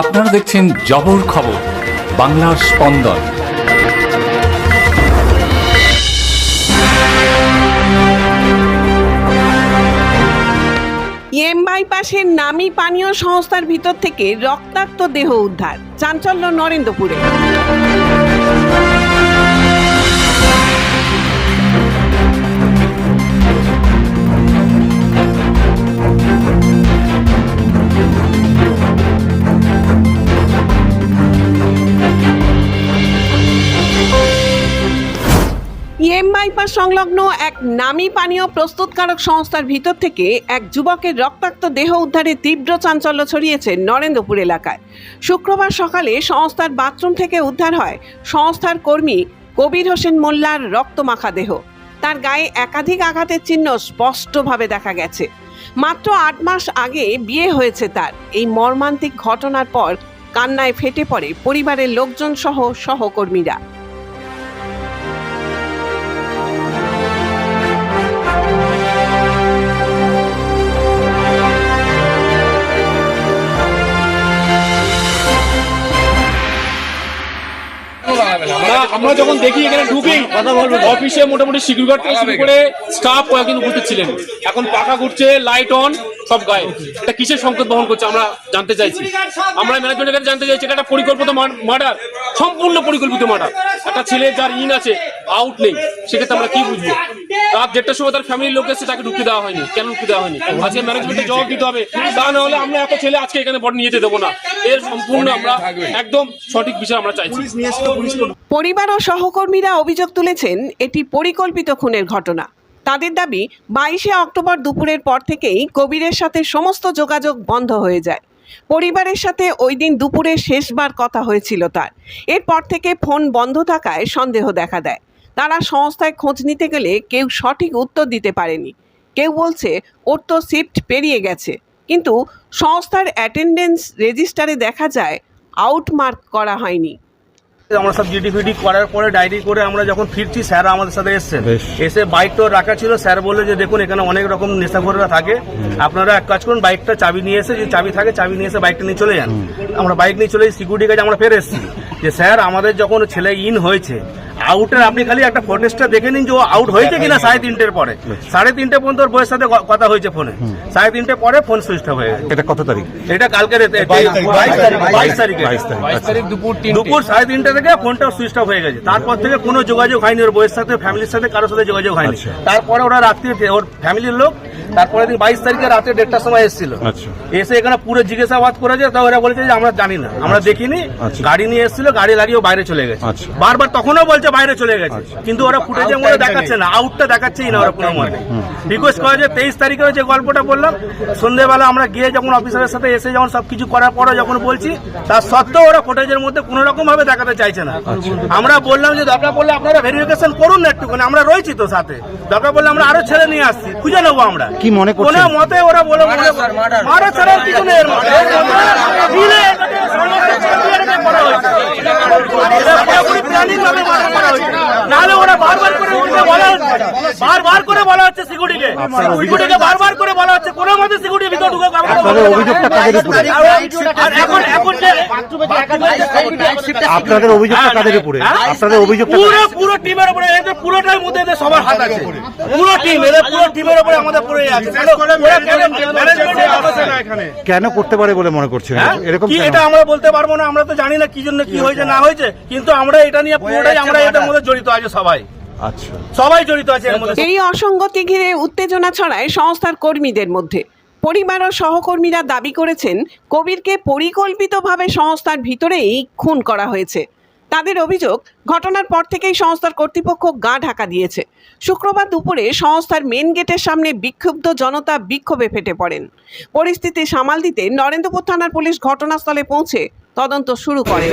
আপনারা দেখছেন জবর খবর, বাংলার স্পন্দন। এম বাইপাসের নামি পানীয় সংস্থার ভিতর থেকে রক্তাক্ত দেহ উদ্ধার। চাঞ্চল্য নরেন্দ্রপুরে। ইএম সংলগ্ন এক নামী পানীয় প্রস্তুতকারক সংস্থার ভিতর থেকে এক যুবকের রক্তাক্ত দেহ উদ্ধারে তীব্র চাঞ্চল্য ছড়িয়েছে নরেন্দ্রপুর এলাকায়। শুক্রবার সকালে সংস্থার বাথরুম থেকে উদ্ধার হয় সংস্থার কর্মী কবির হোসেন মোল্লার রক্তমাখা দেহ। তার গায়ে একাধিক আঘাতের চিহ্ন স্পষ্টভাবে দেখা গেছে। মাত্র আট মাস আগে বিয়ে হয়েছে তার। এই মর্মান্তিক ঘটনার পর কান্নায় ফেটে পড়ে পরিবারের লোকজন সহ সহকর্মীরা। আমরা যখন দেখি এখানে ঢুকি অফিসে মোটামুটি সিকিউরিটি থেকে শুরু করে স্টাফ কয়েকদিন উপস্থিত ছিলেন। এখন পাখা ঘুরছে লাইট অন সব গায়ে। এটা কিসের সংকেত বহন করছে আমরা জানতে চাইছি। আমরা ম্যানেজমেন্টের কাছে জানতে চাইছি এটা একটা পরিকল্পিত মার্ডার সম্পূর্ণ পরিকল্পিত মার্ডার একটা ছেলে যার ইন আছে আউট নেই সেক্ষেত্রে আমরা কি বুঝব? রাত দেড়টার সময় তার ফ্যামিলির লোক এসে তাকে ঢুকতে দেওয়া হয়নি। কেন ঢুকতে দেওয়া হয়নি? আজকে ম্যানেজমেন্টের জবাব দিতে হবে। তা না হলে আমরা এত ছেলে আজকে এখানে বড় নিয়ে যেতে দেবো না। এর সম্পূর্ণ আমরা একদম সঠিক বিষয় আমরা চাইছি। পরিবার ও সহকর্মীরা অভিযোগ তুলেছেন এটি পরিকল্পিত খুনের ঘটনা। তাদের দাবি বাইশে অক্টোবর দুপুরের পর থেকেই কবিরের সাথে সমস্ত যোগাযোগ বন্ধ হয়ে যায়। পরিবারের সাথে ওই দিন দুপুরে শেষবার কথা হয়েছিল তার। এরপর থেকে ফোন বন্ধ থাকায় সন্দেহ দেখা দেয়। তারা সংস্থায় খোঁজ নিতে গেলে কেউ সঠিক উত্তর দিতে পারেনি। কেউ বলছে ওর তো শিফট পেরিয়ে গেছে। কিন্তু সংস্থার অ্যাটেন্ডেন্স রেজিস্টারে দেখা যায় আউটমার্ক করা হয়নি। আমরা সব জিডি ফিডি করার পরে ডায়েরি করে আমরা যখন ফিরছি স্যার আমাদের সাথে এসছেন। এসে বাইকটা রাখা ছিল স্যার বলল যে দেখুন এখানে অনেক রকম নেশাখোররা থাকে। আপনারা এক কাজ করুন বাইকটা চাবি নিয়ে এসে যে চাবি থাকে চাবি নিয়ে এসে বাইকটা নিয়ে চলে যান। আমরা বাইক নিয়ে চলে সিকিউরিটি কাছে আমরা ফের এসেছি। যে স্যার আমাদের যখন ছেলে ইন হয়েছে আউটের আপনি খালি একটা ফোটেজটা দেখে নিন যে ও আউট হয়েছে কিনা সাড়ে তিনটের পরে। সাড়ে তিনটে পর্যন্ত ওর বইয়ের সাথে কথা হয়েছে ফোনে সাড়ে তিনটে পরে ফোন সুইচ অফ হয়ে গেছে। এটা কত তারিখ? এটা কালকে বাইশ তারিখে দুপুর সাড়ে তিনটে থেকে ফোনটা সুইচ অফ হয়ে গেছে। তারপর থেকে কোনো যোগাযোগ হয়নি ওর বইয়ের সাথে ফ্যামিলির সাথে কারোর সাথে যোগাযোগ হয়নি। আচ্ছা। তারপরে ওরা রাত্রি ওর ফ্যামিলির লোক তারপরে দিন বাইশ তারিখে রাতে দেড়টার সময় এসেছিল। আচ্ছা। এসে এখানে পুরো জিজ্ঞাসাবাদ করেছে তা ওরা বলেছে যে আমরা জানি না। আমরা দেখিনি। আচ্ছা। গাড়ি নিয়ে এসেছিল গাড়ি লাগিয়ে বাইরে চলে গেছে। আচ্ছা। বারবার তখনও বলছে বাইরে চলে গেছে। কিন্তু ওরা ফুটেজের মধ্যে দেখাচ্ছে না আউটটা দেখাচ্ছেই না ওরা কোনো মতে। রিকোয়েস্ট করে যে তেইশ তারিখে যে গল্পটা বললাম সন্ধ্যেবেলা আমরা গিয়ে যখন অফিসারের সাথে এসে যখন সবকিছু করার পরে যখন বলছি তার সত্ত্বেও ওরা ফুটেজের মধ্যে কোনো রকম ভাবে দেখাতে চাইছে না। আমরা বললাম যে দরকার পড়লে আপনারা ভেরিফিকেশন করুন না একটুখানি আমরা রয়েছি তো সাথে। দরকার পড়লে আমরা আরও ছেলে নিয়ে আসছি খুঁজে নেব আমরা। কি মনে করছেন? কোনো মতে ওরা বলে মারা ছাড়ার কিছু নেই করা হয়েছে। এটা পুরোপুরি planning ভাবে মারা করা হয়েছে। নাহলে ওরা বারবার করে উঠে বলা হচ্ছে বারবার করে বলা হচ্ছে সিকিউরিটিকে সিকিউরিটিকে বারবার করে বলা হচ্ছে। কোনো মতে সিকিউরিটি ভিতরে ঢুকে আপনাদের অভিযোগটা কাদের উপরে? এখন এখন যে আপনাদের অভিযোগটা কাদের উপরে? হ্যাঁ? আপনাদের অভিযোগটা পুরো পুরো টিমের উপরে এদের পুরোটার মধ্যে এদের সবার হাত আছে। পুরো টিম। এদের পুরো টিমের উপরে আমাদের পুরো ইয়ে আছে কেন করতে পারে বলে মনে করছেন? হ্যাঁ? এরকম কি এটা আমরা বলতে পারব না? আমরা তো জানি না কি জন্য কি হয়েছে না হয়েছে। কিন্তু আমরা এটা নিয়ে পুরোটাই আমরা এটার মধ্যে জড়িত আছে সবাই। আচ্ছা। সবাই জড়িত আছে এর মধ্যে। এই অসঙ্গতি ঘিরে উত্তেজনা ছড়ায় সংস্থার কর্মীদের মধ্যে। পরিবার ও সহকর্মীরা দাবি করেছেন কবিরকে পরিকল্পিতভাবে সংস্থার ভিতরেই খুন করা হয়েছে। তাদের অভিযোগ ঘটনার পর থেকেই সংস্থার কর্তৃপক্ষ গা ঢাকা দিয়েছে। শুক্রবার দুপুরে সংস্থার মেন গেটের সামনে বিক্ষুব্ধ জনতা বিক্ষোভে ফেটে পড়েন। পরিস্থিতি সামাল দিতে নরেন্দ্রপুর থানার পুলিশ ঘটনাস্থলে পৌঁছে তদন্ত শুরু করে।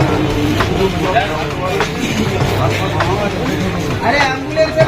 আরে অ্যাম্বুলেন্সের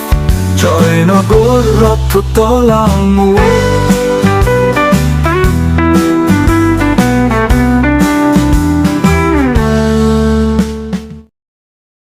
Trời nó gối rốt thuộc tố lang mù